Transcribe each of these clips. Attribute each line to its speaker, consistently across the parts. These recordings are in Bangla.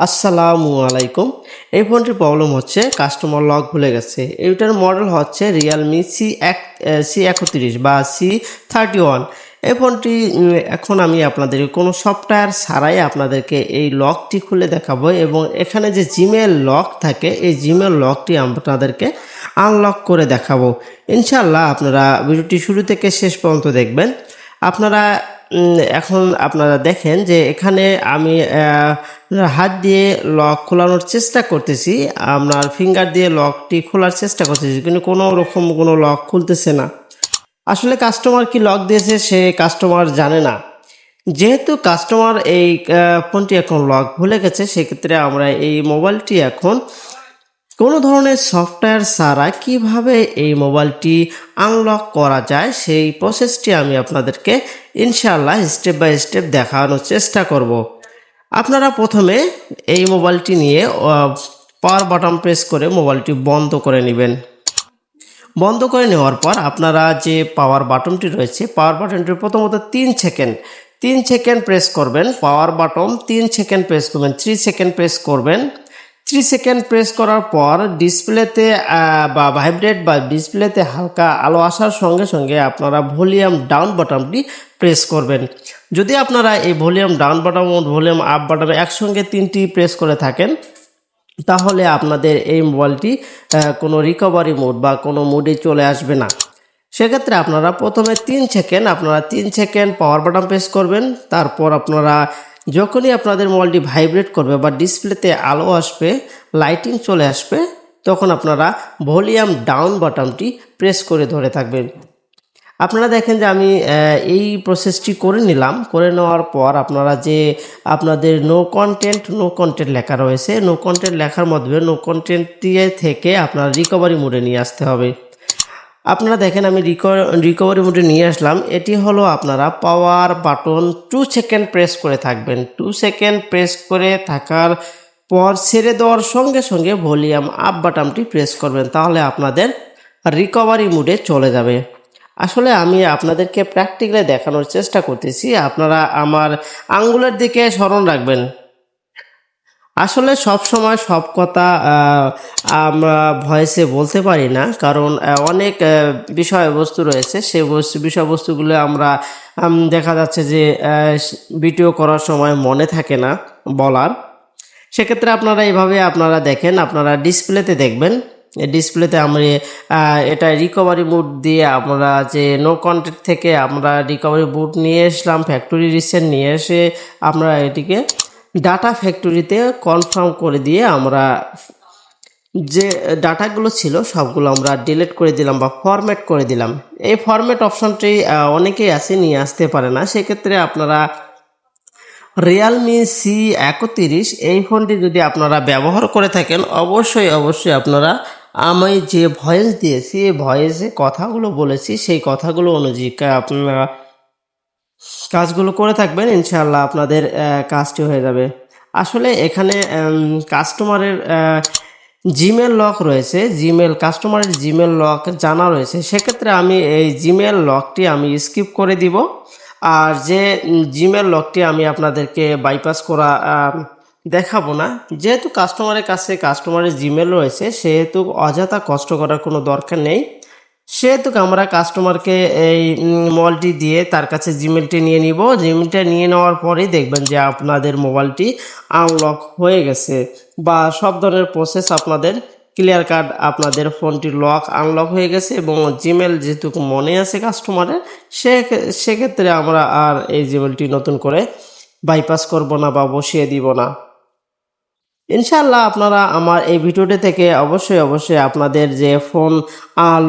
Speaker 1: আসসালামু আলাইকুম। এই ফোনটির প্রবলেম হচ্ছে কাস্টমার লক ভুলে গেছে। এইটার মডেল হচ্ছে রিয়েলমি সি এক সি একত্রিশ বা সি থার্টি ওয়ান এই ফোনটি এখন আমি আপনাদেরকে কোনো সফটওয়্যার ছাড়াই আপনাদেরকে এই লকটি খুলে দেখাবো এবং এখানে যে জিমেল লক থাকে, এই জিমেল লকটি আপনাদেরকে আনলক করে দেখাবো। ইনশাল্লাহ আপনারা ভিডিওটি শুরু থেকে শেষ পর্যন্ত দেখবেন। আপনারা এখন আপনারা দেখেন যে এখানে আমি হাত দিয়ে লক খোলানোর চেষ্টা করতেছি। আপনার ফিঙ্গার দিয়ে লকটি খোলার চেষ্টা করতেছি, কিন্তু কোনো রকম কোনো লক খুলতেছে না। আসলে কাস্টমার কি লক দিয়েছে সে কাস্টমার জানে না। যেহেতু কাস্টমার এই ফোনটি এখন লক ভুলে গেছে, সেক্ষেত্রে আমরা এই মোবাইলটি এখন কোনো ধরনের সফটওয়্যার ছাড়া কীভাবে এই মোবাইলটি আনলক করা যায়, সেই প্রসেসটি আমি আপনাদেরকে ইনশাআল্লাহ স্টেপ বাই স্টেপ দেখানোর চেষ্টা করব। আপনারা প্রথমে এই মোবাইলটি নিয়ে পাওয়ার বাটন প্রেস করে মোবাইলটি বন্ধ করে নেবেন। বন্ধ করে নেওয়ার পর আপনারা যে পাওয়ার বাটনটি রয়েছে পাওয়ার বাটনটি প্রথমত তিন সেকেন্ড তিন সেকেন্ড প্রেস করবেন পাওয়ার বাটন তিন সেকেন্ড প্রেস করবেন থ্রি সেকেন্ড প্রেস করবেন। থ্রি সেকেন্ড প্রেস করার পর ডিসপ্লেতে বা ভাইব্রেট বা ডিসপ্লেতে হালকা আলো আসার সঙ্গে সঙ্গে আপনারা ভলিউম ডাউন বাটনটি প্রেস করবেন। যদি আপনারা এই ভলিউম ডাউন বাটন ও ভলিউম আপ বাটন একসঙ্গে তিনটি প্রেস করে থাকেন, তাহলে আপনাদের এই মোবাইলটি কোনো রিকভারি মোড বা কোনো মোডে চলে আসবে না। সেক্ষেত্রে আপনারা প্রথমে তিন সেকেন্ড আপনারা তিন সেকেন্ড পাওয়ার বাটন প্রেস করবেন, তারপর আপনারা যখনই আপনাদের মোবাইলটি ভাইব্রেট করবে বা ডিসপ্লেতে আলো আসবে, লাইটিং চলে আসবে, তখন আপনারা ভলিউম ডাউন বাটনটি প্রেস করে ধরে থাকবেন। আপনারা দেখেন যে আমি এই প্রসেসটি করে নিলাম। করে নেওয়ার পর আপনারা যে আপনাদের নো কন্টেন্ট নো কন্টেন্ট লেখা রয়েছে নো কন্টেন্ট লেখার মধ্যে নো কন্টেন্ট দিয়ে থেকে আপনার রিকভারি মোডে নিয়ে আসতে হবে। আপনারা দেখেন আমি রিকভারি মোডে নিয়ে আসলাম। এটি হলো আপনারা power button two second press করে থাকবেন। টু সেকেন্ড প্রেস করে থাকার পর ছেড়ে দেওয়ার সঙ্গে সঙ্গে ভলিউম আপ বাটনটি প্রেস করবেন, তাহলে আপনাদের রিকভারি মোডে চলে যাবে। আসলে আমি আপনাদেরকে প্র্যাকটিক্যালি দেখানোর চেষ্টা করতেছি, আপনারা আমার আঙ্গুলের দিকে স্মরণ রাখবেন। আসলে সব সময় সব কথা আমরা ভয়েসে বলতে পারি না। কারণ অনেক বিষয়বস্তু রয়েছে। সে বস্তু বিষয়বস্তুগুলো আমরা দেখা যাচ্ছে যে ভিডিও করার সময় মনে থাকে না বলার। সেক্ষেত্রে আপনারা এইভাবে আপনারা দেখেন, আপনারা ডিসপ্লেতে দেখবেন। ডিসপ্লেতে আমরা এটা রিকভারি বুট দিয়ে আমরা যে নো কন্টেক্ট থেকে আমরা রিকভারি বুট নিয়ে এসলাম ফ্যাক্টরি রিসেন্ট নিয়ে এসে আমরা এটিকে ডাটা ফ্যাক্টরিতে কনফার্ম করে দিয়ে আমরা যে ডাটাগুলো ছিল সবগুলো আমরা ডিলিট করে দিলাম বা ফরম্যাট করে দিলাম। এই ফরম্যাট অপশনটি অনেকেই আছে, নিয়ে আসতে পারে না। সেক্ষেত্রে আপনারা রিয়েলমি সি একত্রিশ এই ফোনটি যদি আপনারা ব্যবহার করে থাকেন, অবশ্যই অবশ্যই আপনারা আমি যে ভয়েস দিয়েছি, এই ভয়েসে কথাগুলো বলেছি, সেই কথাগুলো অনুযায়ী আপনারা কাজগুলো করে থাকবেন, ইনশাআল্লাহ আপনাদের কাজটি হয়ে যাবে। আসলে এখানে কাস্টমারের জিমেল লক রয়েছে। জিমেল কাস্টমারের জিমেল লক জানা রয়েছে। সেক্ষেত্রে আমি এই জিমেল লকটি আমি স্কিপ করে দিব। আর যে জিমেল লকটি আমি আপনাদেরকে বাইপাস করা দেখাবো না। যেহেতু কাস্টমারের কাছে কাস্টমারের জিমেল রয়েছে, সেহেতু অযথা কষ্ট করার কোনো দরকার নেই। সেহেতু আমরা কাস্টমারকে এই মোবাইলটি দিয়ে তার কাছে জিমেলটি নিয়ে নিব। জিমেলটা নিয়ে নেওয়ার পরেই দেখবেন যে আপনাদের মোবাইলটি আনলক হয়ে গেছে বা সব ধরনের প্রসেস আপনাদের ক্লিয়ার কার্ড আপনাদের ফোনটি লক আনলক হয়ে গেছে এবং জিমেল যেটুকু মনে আছে কাস্টমারের সে, সেক্ষেত্রে আমরা আর এই জিমেলটি নতুন করে বাইপাস করব না বা বসিয়ে দিব না। ইনশাল্লাহ আপনারা আমার এই ভিডিওটি থেকে অবশ্যই অবশ্যই আপনাদের যে ফোন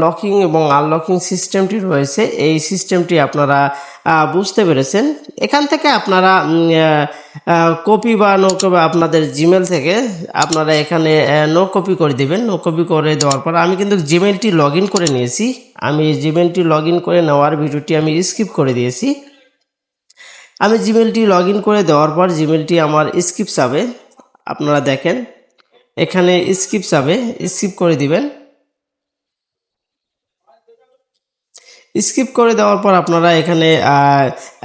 Speaker 1: লকিং এবং আনলকিং সিস্টেমটি রয়েছে, এই সিস্টেমটি আপনারা বুঝতে পেরেছেন। এখান থেকে আপনারা কপি বা নো কপি আপনাদের জিমেল থেকে আপনারা এখানে নো কপি করে দিবেন। নো কপি করে দেওয়ার পর আমি কিন্তু জিমেলটি লগ করে নিয়েছি। আমি জিমেলটি লগ করে নেওয়ার ভিডিওটি আমি স্কিপ করে দিয়েছি। আমি জিমেলটি লগ করে দেওয়ার পর জিমেলটি আমার স্কিপ যাবে। আপনারা দেখেন, এখানে স্কিপ যাবে স্কিপ করে দিবেন। স্কিপ করে দেওয়ার পর আপনারা এখানে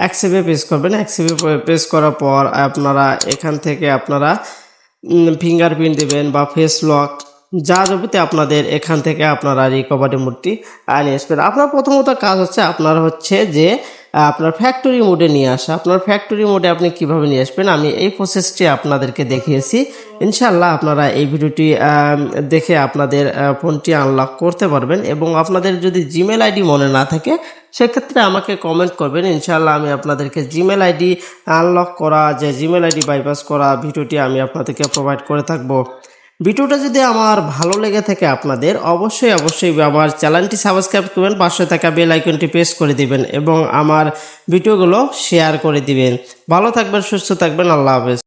Speaker 1: অ্যাকসেপে প্রেস করবেন। অ্যাকসেপে প্রেস করার পর আপনারা এখান থেকে আপনারা ফিঙ্গারপ্রিন্ট দেবেন বা ফেস লক যা যাবতীয় আপনাদের এখান থেকে আপনারা রিকভারি মোডটি নিয়ে আসবেন। আপনার প্রথমত কাজ হচ্ছে, আপনার হচ্ছে যে আপনার ফ্যাক্টরি মোডে নিয়ে আসা। আপনার ফ্যাক্টরি মোডে আপনি কীভাবে নিয়ে আসবেন? আমি এই প্রসেসটি আপনাদেরকে দেখিয়েছি। ইনশাল্লাহ আপনারা এই ভিডিওটি দেখে আপনাদের ফোনটি আনলক করতে পারবেন এবং আপনাদের যদি জিমেল আইডি মনে না থাকে, সেক্ষেত্রে আমাকে কমেন্ট করবেন। ইনশাল্লাহ আমি আপনাদেরকে জিমেল আইডি আনলক করা, যে জিমেল আইডি বাইপাস করা ভিডিওটি আমি আপনাদেরকে প্রোভাইড করে থাকব। ভিডিওটা যদি আমার ভালো লেগে থাকে আপনাদের, অবশ্যই অবশ্যই আমার চ্যানেলটি সাবস্ক্রাইব করবেন, পাশে থাকা বেল আইকনটি প্রেস করে দিবেন এবং আমার ভিডিওগুলো শেয়ার করে দিবেন। ভালো থাকবেন, সুস্থ থাকবেন, আল্লাহ হাফেজ।